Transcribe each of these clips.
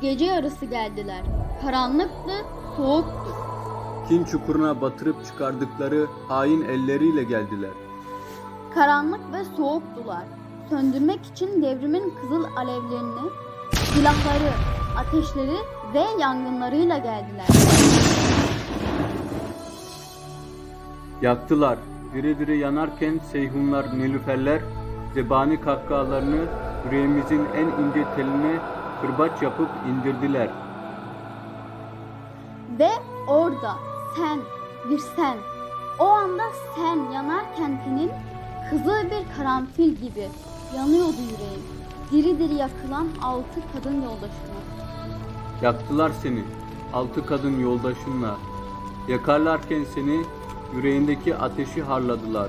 gece yarısı geldiler. Karanlıktı, soğuktu. Kin çukuruna batırıp çıkardıkları hain elleriyle geldiler. Karanlık ve soğuktular. Söndürmek için devrimin kızıl alevlerini, silahları, ateşleri ve yangınlarıyla geldiler. Yaktılar. Diri diri yanarken seyhunlar, nilüferler, zebani kahkahalarını yüreğimizin en ince teline kırbaç yapıp indirdiler. Ve orada sen, bir sen, o anda sen yanarken tenin kızıl bir karanfil gibi yanıyordu yüreğin. Diri diri yakılan altı kadın yoldaşına. Yaktılar seni, altı kadın yoldaşınla. Yakarlarken seni, yüreğindeki ateşi harladılar.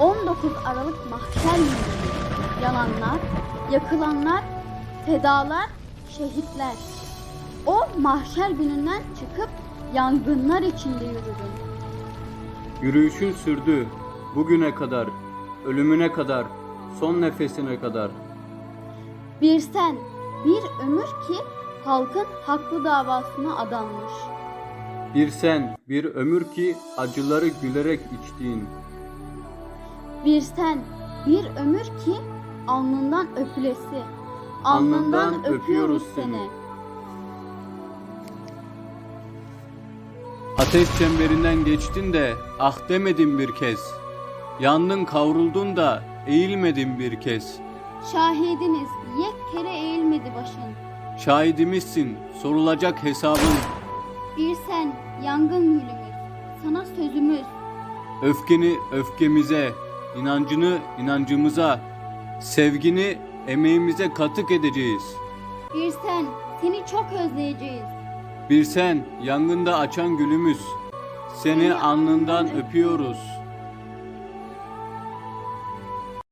19 Aralık mahşer günü. Yananlar, yakılanlar, fedalar, şehitler. O mahşer gününden çıkıp yangınlar içinde yürüdün. Yürüyüşün sürdü, bugüne kadar, ölümüne kadar, son nefesine kadar. Bir sen, bir ömür ki halkın haklı davasına adanmış. Bir sen, bir ömür ki acıları gülerek içtiğin. Bir sen, bir ömür ki alnından öpülesi. Alnından Alnından öpüyoruz seni. Ateş çemberinden geçtin de ah demedin bir kez. Yandın kavruldun da eğilmedin bir kez. Şahidiniz yek kere eğilmedi başın. Şahidimizsin, sorulacak hesabın. Bir sen, yangın gülümüz. Sana sözümüz. Öfkeni öfkemize, inancını inancımıza, sevgini emeğimize katık edeceğiz. Bir sen, seni çok özleyeceğiz. Bir sen, yangında açan gülümüz. Seni alnından öpüyoruz.